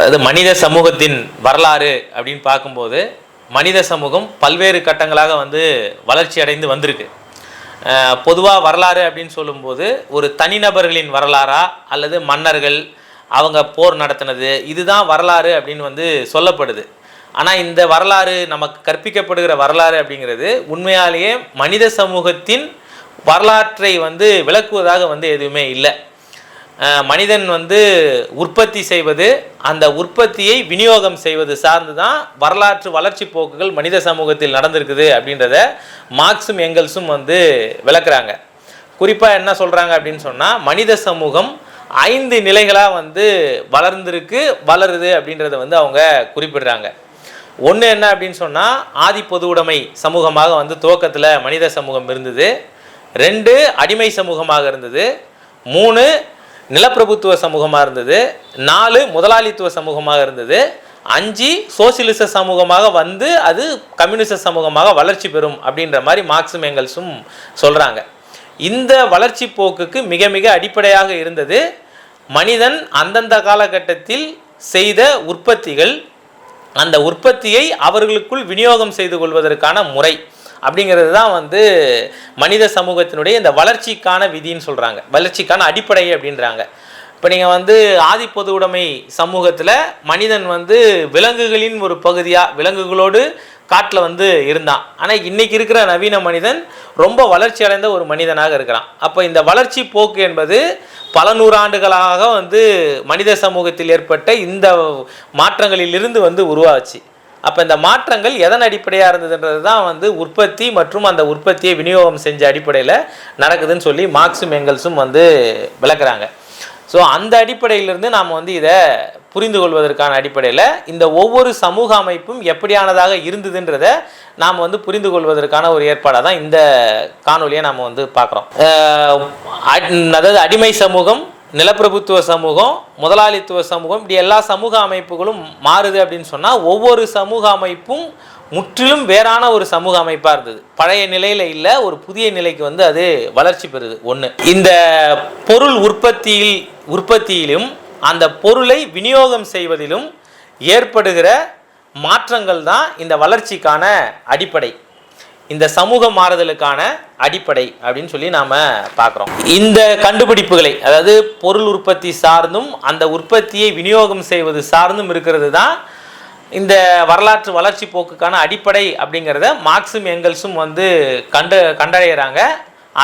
அதாவது மனித சமூகத்தின் வரலாறு அப்படின்னு பார்க்கும்போது மனித சமூகம் பல்வேறு கட்டங்களாக வந்து வளர்ச்சி அடைந்து வந்திருக்கு. பொதுவாக வரலாறு அப்படின்னு சொல்லும்போது ஒரு தனிநபர்களின் வரலாறா அல்லது மன்னர்கள் அவங்க போர் நடத்தினது இதுதான் வரலாறு அப்படின்னு வந்து சொல்லப்படுது. ஆனால் இந்த வரலாறு நமக்கு கற்பிக்கப்படுகிற வரலாறு அப்படிங்கிறது உண்மையாலேயே மனித சமூகத்தின் வரலாற்றை வந்து விளக்குவதாக வந்து எதுவுமே இல்லை. மனிதன் வந்து உற்பத்தி செய்வது அந்த உற்பத்தியை விநியோகம் செய்வது சார்ந்து தான் வரலாற்று வளர்ச்சி போக்குகள் மனித சமூகத்தில் நடந்திருக்குது அப்படின்றத மார்க்ஸும் எங்கல்ஸும் வந்து விளக்குறாங்க. குறிப்பாக என்ன சொல்கிறாங்க அப்படின்னு சொன்னால் மனித சமூகம் ஐந்து நிலைகளாக வந்து வளர்ந்திருக்கு வளருது அப்படின்றத வந்து அவங்க குறிப்பிடுறாங்க. ஒன்று என்ன அப்படின்னு சொன்னால் ஆதி பொது உடைமை சமூகமாக வந்து துவக்கத்தில் மனித சமூகம் இருந்தது. ரெண்டு அடிமை சமூகமாக இருந்தது. மூணு நிலப்பிரபுத்துவ சமூகமாக இருந்தது நாலு முதலாளித்துவ சமூகமாக இருந்தது அஞ்சு சோசியலிச சமூகமாக வந்து அது கம்யூனிச சமூகமாக வளர்ச்சி பெறும் அப்படின்ற மாதிரி மார்க்சும் எங்கல்ஸும் சொல்கிறாங்க இந்த வளர்ச்சி போக்குக்கு மிக மிக அடிப்படையாக இருந்தது மனிதன் அந்தந்த காலகட்டத்தில் செய்த உற்பத்திகள் அந்த உற்பத்தியை அவர்களுக்குள் விநியோகம் செய்து கொள்வதற்கான முறை. அப்படிங்கிறது தான் வந்து மனித சமூகத்தினுடைய இந்த வளர்ச்சிக்கான விதின்னு சொல்கிறாங்க வளர்ச்சிக்கான அடிப்படை அப்படின்றாங்க. இப்போ நீங்கள் வந்து ஆதி பொது உடைமை சமூகத்தில் மனிதன் வந்து விலங்குகளின் ஒரு பகுதியாக விலங்குகளோடு காட்டில் வந்து இருந்தான். ஆனால் இன்னைக்கு இருக்கிற நவீன மனிதன் ரொம்ப வளர்ச்சி அடைந்த ஒரு மனிதனாக இருக்கிறான். அப்போ இந்த வளர்ச்சி போக்கு என்பது பல நூறாண்டுகளாக வந்து மனித சமூகத்தில் ஏற்பட்ட இந்த மாற்றங்களிலிருந்து வந்து உருவாச்சு. அப்போ இந்த மாற்றங்கள் எதன் அடிப்படையாக இருந்ததுன்றது தான் வந்து உற்பத்தி மற்றும் அந்த உற்பத்தியை விநியோகம் செஞ்ச அடிப்படையில் நடக்குதுன்னு சொல்லி மார்க்ஸும் எங்கல்ஸும் வந்து விளக்குறாங்க. ஸோ அந்த அடிப்படையிலிருந்து நாம் வந்து இதை புரிந்து கொள்வதற்கான அடிப்படையில் இந்த ஒவ்வொரு சமூக அமைப்பும் எப்படியானதாக இருந்ததுன்றத நாம் வந்து புரிந்து கொள்வதற்கான ஒரு ஏற்பாடாக தான் இந்த காணொலியை நாம் வந்து பார்க்குறோம். அதாவது அடிமை சமூகம் நிலப்பிரபுத்துவ சமூகம் முதலாளித்துவ சமூகம் இப்படி எல்லா சமூக அமைப்புகளும் மாறுது அப்படின்னு சொன்னால் ஒவ்வொரு சமூக அமைப்பும் முற்றிலும் வேறான ஒரு சமூக அமைப்பாக இருந்தது. பழைய நிலையில் இல்லை ஒரு புதிய நிலைக்கு வந்து அது வளர்ச்சி பெறுது. ஒன்று இந்த பொருள் உற்பத்தியில் உற்பத்தியிலும் அந்த பொருளை விநியோகம் செய்வதிலும் ஏற்படுகிற மாற்றங்கள் தான் இந்த வளர்ச்சிக்கான அடிப்படை. இந்த சமூக மாறுதலுக்கான அடிப்படை அப்படின்னு சொல்லி நாம் பார்க்குறோம். இந்த கண்டுபிடிப்புகளை அதாவது பொருள் உற்பத்தி சார்ந்தும் அந்த உற்பத்தியை விநியோகம் செய்வது சார்ந்தும் இருக்கிறது தான் இந்த வரலாற்று வளர்ச்சி போக்குக்கான அடிப்படை அப்படிங்கிறத மார்க்சும் எங்கல்ஸும் வந்து கண்டு கண்டடைகிறாங்க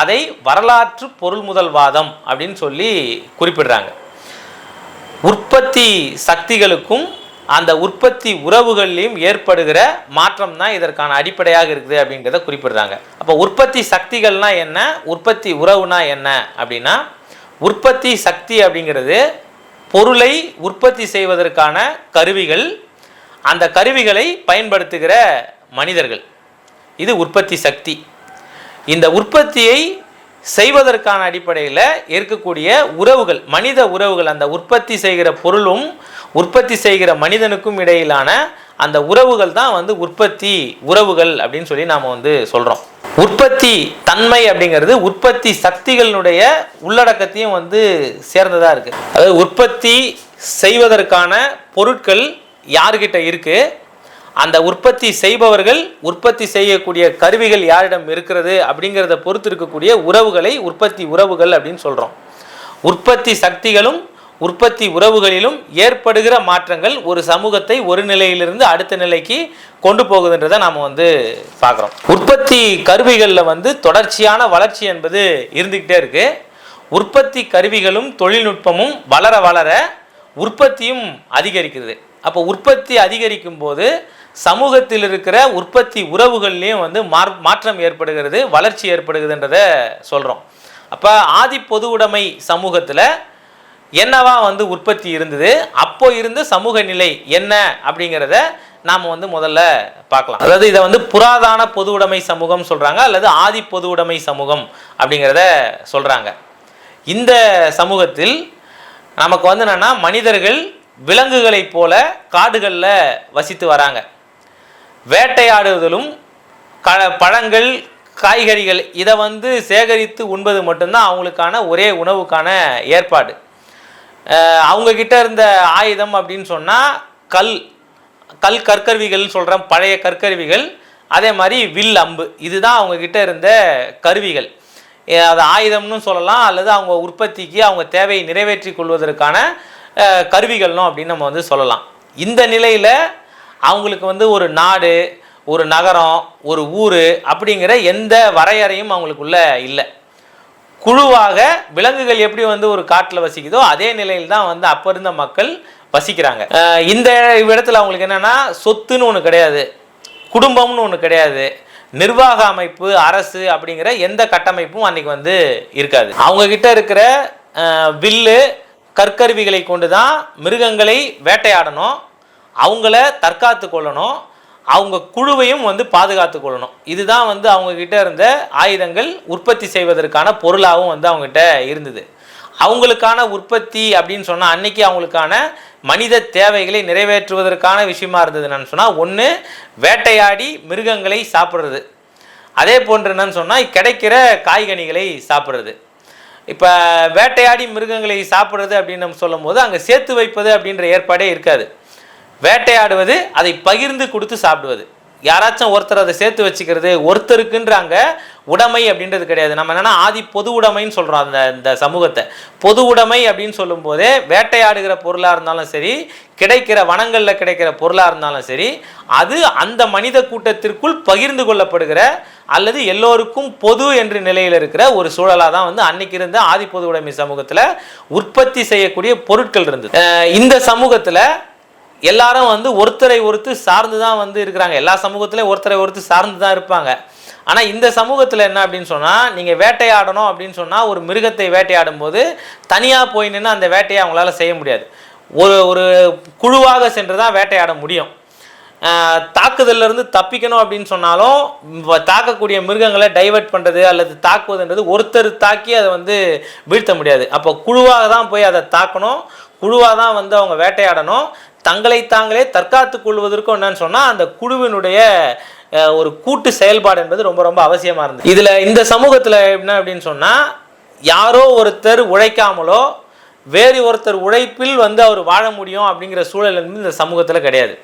அதை வரலாற்று பொருள் முதல்வாதம் அப்படின்னு சொல்லி குறிப்பிடுறாங்க. உற்பத்தி சக்திகளுக்கும் அந்த உற்பத்தி உறவுகள்லையும் ஏற்படுகிற மாற்றம் தான் இதற்கான அடிப்படையாக இருக்குது அப்படிங்கிறத குறிப்பிடுறாங்க. அப்போ உற்பத்தி சக்திகள்னா என்ன? உற்பத்தி உறவுனா என்ன அப்படின்னா உற்பத்தி சக்தி அப்படிங்கிறது பொருளை உற்பத்தி செய்வதற்கான கருவிகள் அந்த கருவிகளை பயன்படுத்துகிற மனிதர்கள். இது உற்பத்தி சக்தி. இந்த உற்பத்தியை செய்வதற்கான அடிப்படையில் இருக்கக்கூடிய உறவுகள் மனித உறவுகள் அந்த உற்பத்தி செய்கிற பொருளும் உற்பத்தி செய்கிற மனிதனுக்கும் இடையிலான அந்த உறவுகள் தான் வந்து உற்பத்தி உறவுகள் அப்படின்னு சொல்லி நாம் வந்து சொல்கிறோம் உற்பத்தி தன்மை அப்படிங்கிறது உற்பத்தி சக்திகளினுடைய உள்ளடக்கத்தையும் வந்து சேர்ந்ததாக இருக்குது அதாவது உற்பத்தி செய்வதற்கான பொருட்கள் யார்கிட்ட இருக்குது அந்த உற்பத்தி செய்பவர்கள் உற்பத்தி செய்யக்கூடிய கருவிகள் யாரிடம் இருக்கிறது? அப்படிங்கிறத பொறுத்து இருக்கக்கூடிய உறவுகளை உற்பத்தி உறவுகள் அப்படின்னு சொல்கிறோம் உற்பத்தி சக்திகளும் உற்பத்தி உறவுகளிலும் ஏற்படுகிற மாற்றங்கள் ஒரு சமூகத்தை ஒரு நிலையிலிருந்து அடுத்த நிலைக்கு கொண்டு போகுதுன்றதை நாம் வந்து பார்க்குறோம். உற்பத்தி கருவிகளில் வந்து தொடர்ச்சியான வளர்ச்சி என்பது இருந்துக்கிட்டே இருக்குது உற்பத்தி கருவிகளும் தொழில்நுட்பமும் வளர வளர உற்பத்தியும் அதிகரிக்கிறது அப்போ உற்பத்தி அதிகரிக்கும் போது சமூகத்தில் இருக்கிற உற்பத்தி உறவுகள்லேயும் வந்து மாற்றம் ஏற்படுகிறது வளர்ச்சி ஏற்படுகிறதுன்றத சொல்கிறோம் அப்போ ஆதி பொது உடைமை சமூகத்தில் என்னவா வந்து உற்பத்தி இருந்தது? அப்போ இருந்த சமூக நிலை என்ன அப்படிங்கிறத நாம் வந்து முதல்ல பார்க்கலாம். அதாவது இதை வந்து புராதான பொது உடைமை சமூகம் சொல்கிறாங்க அல்லது ஆதி பொது உடைமை சமூகம் அப்படிங்கிறத சொல்கிறாங்க இந்த சமூகத்தில் நமக்கு வந்து என்னென்னா மனிதர்கள் விலங்குகளைப் போல காடுகளில் வசித்து வராங்க. வேட்டையாடுவதிலும் க பழங்கள் காய்கறிகள் இதை வந்து சேகரித்து உண்பது மட்டும்தான் அவங்களுக்கான ஒரே உணவுக்கான ஏற்பாடு. அவங்கக்கிட்ட அவங்க இருந்த ஆயுதம் அப்படின்னு சொன்னால் கல் கல் கற்கருவிகள்னு சொல்கிறேன் பழைய கற்கருவிகள். அதே மாதிரி வில் அம்பு இதுதான் அவங்கக்கிட்ட இருந்த கருவிகள். அது ஆயுதம்னு சொல்லலாம் அல்லது அவங்க உற்பத்திக்கு அவங்க தேவையை நிறைவேற்றி கொள்வதற்கான கருவிகள்னும் அப்படின்னு நம்ம வந்து சொல்லலாம். இந்த நிலையில் அவங்களுக்கு வந்து ஒரு நாடு ஒரு நகரம் ஒரு ஊர் அப்படிங்கிற எந்த வரையறையும் அவங்களுக்குள்ள இல்லை. குழுவாக விலங்குகள் எப்படி வந்து ஒரு காட்டில் வசிக்குதோ அதே நிலையில் தான் வந்து அப்போ இருந்த மக்கள் வசிக்கிறாங்க. இந்த இடத்துல அவங்களுக்கு என்னென்னா சொத்துன்னு ஒன்று கிடையாது. குடும்பம்னு ஒன்று கிடையாது. நிர்வாக அமைப்பு அரசு அப்படிங்கிற எந்த கட்டமைப்பும் அன்னைக்கு வந்து இருக்காது. அவங்கக்கிட்ட இருக்கிற வில்லு கற்கருவிகளை கொண்டு தான் மிருகங்களை வேட்டையாடணும். அவங்கள தற்காத்து கொள்ளணும். அவங்க குழுவையும் வந்து பாதுகாத்து கொள்ளணும். இதுதான் வந்து அவங்கக்கிட்ட இருந்த ஆயுதங்கள் உற்பத்தி செய்வதற்கான பொருளாகவும் வந்து அவங்ககிட்ட இருந்தது. அவங்களுக்கான உற்பத்தி அப்படின்னு சொன்னால் அன்னைக்கு அவங்களுக்கான மனித தேவைகளை நிறைவேற்றுவதற்கான விஷயமா இருந்தது என்னன்னு சொன்னால் ஒன்று வேட்டையாடி மிருகங்களை சாப்பிட்றது. அதே போன்று என்னன்னு சொன்னால் கிடைக்கிற காய்கனிகளை சாப்பிட்றது. இப்போ வேட்டையாடி மிருகங்களை சாப்பிட்றது அப்படின்னு நம்ம சொல்லும்போது அங்கே சேர்த்து வைப்பது அப்படின்ற ஏற்பாடே இருக்காது. வேட்டையாடுவது அதை பகிர்ந்து கொடுத்து சாப்பிடுவது. யாராச்சும் ஒருத்தர் அதை சேர்த்து வச்சுக்கிறது ஒருத்தருக்குன்றாங்க உடைமை அப்படின்றது கிடையாது. நம்ம என்னன்னா ஆதி பொது உடைமைன்னு சொல்கிறோம் அந்த இந்த சமூகத்தை. பொது உடைமை அப்படின்னு சொல்லும்போதே வேட்டையாடுகிற பொருளாக இருந்தாலும் சரி கிடைக்கிற வனங்களில் கிடைக்கிற பொருளாக இருந்தாலும் சரி அது அந்த மனித கூட்டத்திற்குள் பகிர்ந்து கொள்ளப்படுகிற அல்லது எல்லோருக்கும் பொது என்ற நிலையில் இருக்கிற ஒரு சூழலாக தான் வந்து அன்னைக்கு இருந்த ஆதி பொது உடைமை சமூகத்தில் உற்பத்தி செய்யக்கூடிய பொருட்கள் இருந்தது. இந்த சமூகத்தில் எல்லாரும் வந்து ஒருத்தரை ஒருத்தர் சார்ந்து தான் வந்து இருக்கிறாங்க. எல்லா சமூகத்திலையும் ஒருத்தரை ஒருத்தர் சார்ந்து தான் இருப்பாங்க. ஆனால் இந்த சமூகத்தில் என்ன அப்படின்னு சொன்னால் நீங்கள் வேட்டையாடணும் அப்படின்னு சொன்னால் ஒரு மிருகத்தை வேட்டையாடும் போது தனியாக போய் நின்று அந்த வேட்டையை அவங்களால செய்ய முடியாது. ஒரு ஒரு குழுவாக சென்று தான் வேட்டையாட முடியும். ஆஹ் இருந்து தப்பிக்கணும் அப்படின்னு சொன்னாலும் தாக்கக்கூடிய மிருகங்களை டைவர்ட் பண்ணுறது அல்லது தாக்குவதுன்றது ஒருத்தர் தாக்கி அதை வந்து வீழ்த்த முடியாது. அப்போ குழுவாக தான் போய் அதை தாக்கணும். குழுவாக தான் வந்து அவங்க வேட்டையாடணும். தங்களை தாங்களே தற்காத்து கொள்வதற்கும் என்னன்னு சொன்னால் அந்த குழுவினுடைய ஒரு கூட்டு செயல்பாடு என்பது ரொம்ப ரொம்ப அவசியமாக இருந்தது. இதில் இந்த சமூகத்தில் என்ன அப்படின்னு சொன்னால் யாரோ ஒருத்தர் உழைக்காமலோ வேறு ஒருத்தர் உழைப்பில் வந்து அவர் வாழ முடியும் அப்படிங்கிற சூழல் வந்து இந்த சமூகத்தில் கிடையாது.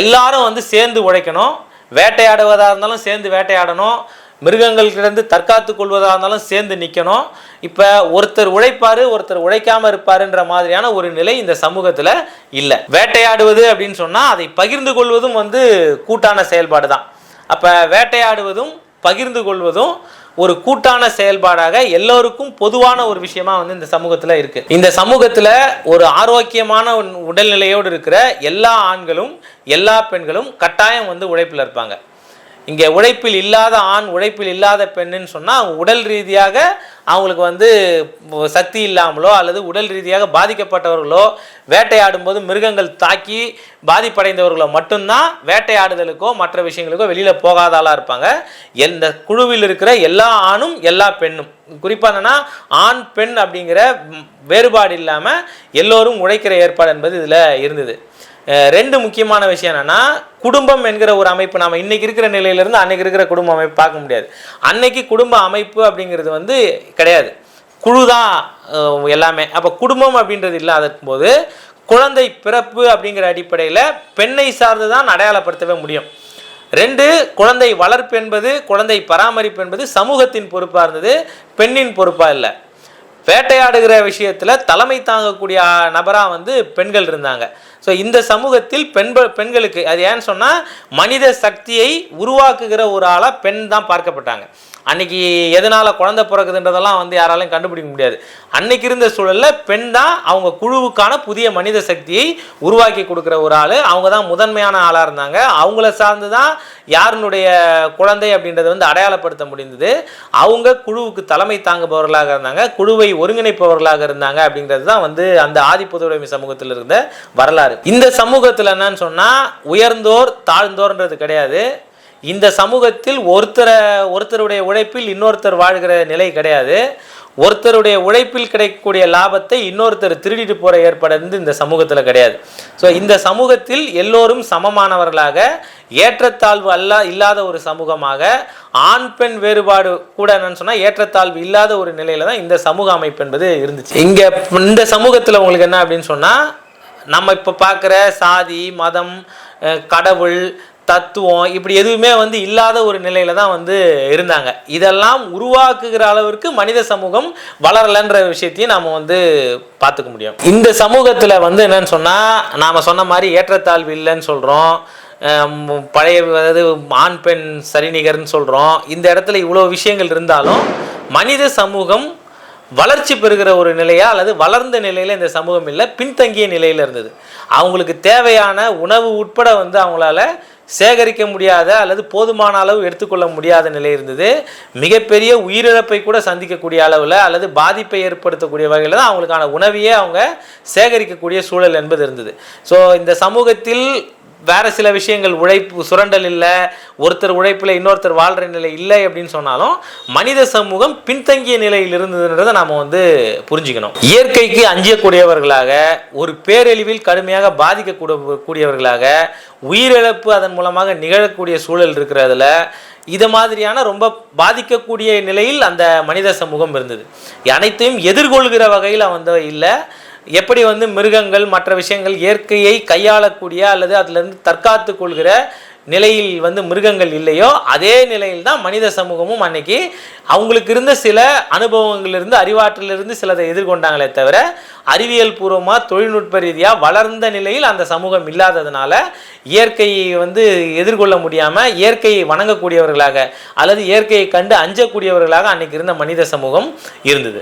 எல்லாரும் வந்து சேர்ந்து உழைக்கணும். வேட்டையாடுவதாக இருந்தாலும் சேர்ந்து வேட்டையாடணும். மிருகங்கள்கிட்டருந்து தற்காத்து கொள்வதாக இருந்தாலும் சேர்ந்து நிற்கணும் இப்போ ஒருத்தர் உழைப்பார் ஒருத்தர் உழைக்காமல் இருப்பாருன்ற மாதிரியான ஒரு நிலை இந்த சமூகத்தில் இல்லை. வேட்டையாடுவது அப்படின்னு சொன்னால் அதை பகிர்ந்து கொள்வதும் வந்து கூட்டான செயல்பாடு தான் அப்போ வேட்டையாடுவதும் பகிர்ந்து கொள்வதும் ஒரு கூட்டான செயல்பாடாக எல்லோருக்கும் பொதுவான ஒரு விஷயமா வந்து இந்த சமூகத்தில் இருக்கு. இந்த சமூகத்தில் ஒரு ஆரோக்கியமான உடல்நிலையோடு இருக்கிற எல்லா ஆண்களும் எல்லா பெண்களும் கட்டாயம் வந்து உழைப்பில் இருப்பாங்க. இங்கே உழைப்பில் இல்லாத ஆண் உழைப்பில் இல்லாத பெண்ணுன்னு சொன்னால் அவங்க உடல் ரீதியாக அவங்களுக்கு வந்து சக்தி இல்லாமலோ அல்லது உடல் ரீதியாக பாதிக்கப்பட்டவர்களோ வேட்டையாடும் போது மிருகங்கள் தாக்கி பாதிப்படைந்தவர்களோ மட்டும்தான் வேட்டையாடுதலுக்கோ மற்ற விஷயங்களுக்கோ வெளியில் போகாதாலாக இருப்பாங்க. எந்த குழுவில் இருக்கிற எல்லா ஆணும் எல்லா பெண்ணும். குறிப்பாக என்னன்னா ஆண் பெண் அப்படிங்கிற வேறுபாடு இல்லாமல் எல்லோரும் உழைக்கிற ஏற்பாடு என்பது இதில் இருந்தது. ரெண்டு முக்கியமான விஷயம் என்னென்னா குடும்பம் என்கிற ஒரு அமைப்பு நம்ம இன்றைக்கி இருக்கிற நிலையிலேருந்து அன்னைக்கு இருக்கிற குடும்ப அமைப்பு பார்க்க முடியாது. அன்னைக்கு குடும்ப அமைப்பு அப்படிங்கிறது வந்து கிடையாது. குழு தான் எல்லாமே. அப்போ குடும்பம் அப்படின்றது இல்லாத போது குழந்தை பிறப்பு அப்படிங்கிற அடிப்படையில் பெண்ணை சார்ந்து தான் அடையாளப்படுத்தவே முடியும். ரெண்டு குழந்தை வளர்ப்பு என்பது குழந்தை பராமரிப்பு என்பது சமூகத்தின் பொறுப்பாக இருந்தது பெண்ணின் பொறுப்பாக இல்லை. வேட்டையாடுகிற விஷயத்தில் தலைமை தாங்கக்கூடிய நபராக வந்து பெண்கள் இருந்தாங்க. ஸோ இந்த சமூகத்தில் பெண்கள் பெண்களுக்கு அது ஏன்னு சொன்னால் மனித சக்தியை உருவாக்குகிற ஒரு ஆளாக பெண் தான் பார்க்கப்பட்டாங்க. அன்னைக்கு எதனால் குழந்தை பிறக்குதுன்றதெல்லாம் வந்து யாராலையும் கண்டுபிடிக்க முடியாது. அன்னைக்கு இருந்த சூழலில் பெண் தான் அவங்க குழுவுக்கான புதிய மனித சக்தியை உருவாக்கி கொடுக்குற ஒரு ஆள். அவங்க தான் முதன்மையான ஆளாக இருந்தாங்க. அவங்கள சார்ந்து தான் யாருனுடைய குழந்தை அப்படின்றத வந்து அடையாளப்படுத்த முடிந்தது. அவங்க குழுவுக்கு தலைமை தாங்குபவர்களாக இருந்தாங்க. குழுவை ஒருங்கிணைப்பவர்களாக இருந்தாங்க அப்படிங்கிறது தான் வந்து அந்த ஆதி சமூகத்தில் இருந்த வரலாறு. இந்த சமூகத்தில் என்னன்னு சொன்னால் உயர்ந்தோர் தாழ்ந்தோர்ன்றது கிடையாது. இந்த சமூகத்தில் ஒருத்தரை ஒருத்தருடைய உழைப்பில் இன்னொருத்தர் வாழ்கிற நிலை கிடையாது. ஒருத்தருடைய உழைப்பில் கிடைக்கக்கூடிய லாபத்தை இன்னொருத்தர் திருடிட்டு போகிற ஏற்பாடு வந்து இந்த சமூகத்தில் கிடையாது. ஸோ இந்த சமூகத்தில் எல்லோரும் சமமானவர்களாக ஏற்றத்தாழ்வு அல்ல இல்லாத ஒரு சமூகமாக ஆண் பெண் வேறுபாடு கூட என்னன்னு சொன்னால் ஏற்றத்தாழ்வு இல்லாத ஒரு நிலையில தான் இந்த சமூக அமைப்பு என்பது இருந்துச்சு. இங்கே இந்த சமூகத்தில் உங்களுக்கு என்ன அப்படின்னு சொன்னால் நம்ம இப்போ பார்க்குற சாதி மதம் கடவுள் தத்துவம் இப்படி எதுவுமே வந்து இல்லாத ஒரு நிலையில தான் வந்து இருந்தாங்க. இதெல்லாம் உருவாக்குகிற அளவிற்கு மனித சமூகம் வளரலன்ற விஷயத்தையும் நாம் வந்து பார்த்துக்க முடியும். இந்த சமூகத்தில் வந்து என்னன்னு சொன்னால் நாம் சொன்ன மாதிரி ஏற்றத்தாழ்வு இல்லைன்னு சொல்கிறோம் பழைய அதாவது ஆண் பெண் சரிநிகர்னு சொல்கிறோம் இந்த இடத்துல இவ்வளோ விஷயங்கள் இருந்தாலும் மனித சமூகம் வளர்ச்சி பெறுகிற ஒரு நிலையா அல்லது வளர்ந்த நிலையில் இந்த சமூகம் இல்லை பின்தங்கிய நிலையில் இருந்தது. அவங்களுக்கு தேவையான உணவு உட்பட வந்து அவங்களால சேகரிக்க முடியாத அல்லது போதுமான அளவு எடுத்துக்கொள்ள முடியாத நிலை இருந்தது. மிகப்பெரிய உயிரிழப்பை கூட சந்திக்கக்கூடிய அளவில் அல்லது பாதிப்பை ஏற்படுத்தக்கூடிய வகையில் தான் அவங்களுக்கான உணவையே அவங்க சேகரிக்கக்கூடிய சூழல் என்பது இருந்தது. ஸோ இந்த சமூகத்தில் வேறு சில விஷயங்கள் உழைப்பு சுரண்டல் இல்லை ஒருத்தர் உழைப்பில் இன்னொருத்தர் வாழ்கிற நிலை இல்லை அப்படின்னு சொன்னாலும் மனித சமூகம் பின்தங்கிய நிலையில் இருந்ததுன்றதை நாம் வந்து புரிஞ்சுக்கணும். இயற்கைக்கு அஞ்சக்கூடியவர்களாக ஒரு பேரழிவில் கடுமையாக பாதிக்கக்கூட கூடியவர்களாக உயிரிழப்பு அதன் மூலமாக நிகழக்கூடிய சூழல் இருக்கிறதுல இது மாதிரியான ரொம்ப பாதிக்கக்கூடிய நிலையில் அந்த மனித சமூகம் இருந்தது. அனைத்தையும் எதிர்கொள்கிற வகையில் வந்து இல்லை எப்படி வந்து மிருகங்கள் மற்ற விஷயங்கள் இயற்கையை கையாளக்கூடிய அல்லது அதுலேருந்து தற்காத்து கொள்கிற நிலையில் வந்து மிருகங்கள் இல்லையோ அதே நிலையில் தான் மனித சமூகமும் அன்னைக்கு அவங்களுக்கு இருந்த சில அனுபவங்களிலிருந்து அறிவாற்றிலிருந்து சிலதை எதிர்கொண்டாங்களே தவிர அறிவியல் பூர்வமாக தொழில்நுட்ப ரீதியாக வளர்ந்த நிலையில் அந்த சமூகம் இல்லாததுனால இயற்கையை வந்து எதிர்கொள்ள முடியாமல் இயற்கையை வணங்கக்கூடியவர்களாக அல்லது இயற்கையை கண்டு அஞ்சக்கூடியவர்களாக அன்னைக்கு இருந்த மனித சமூகம் இருந்தது.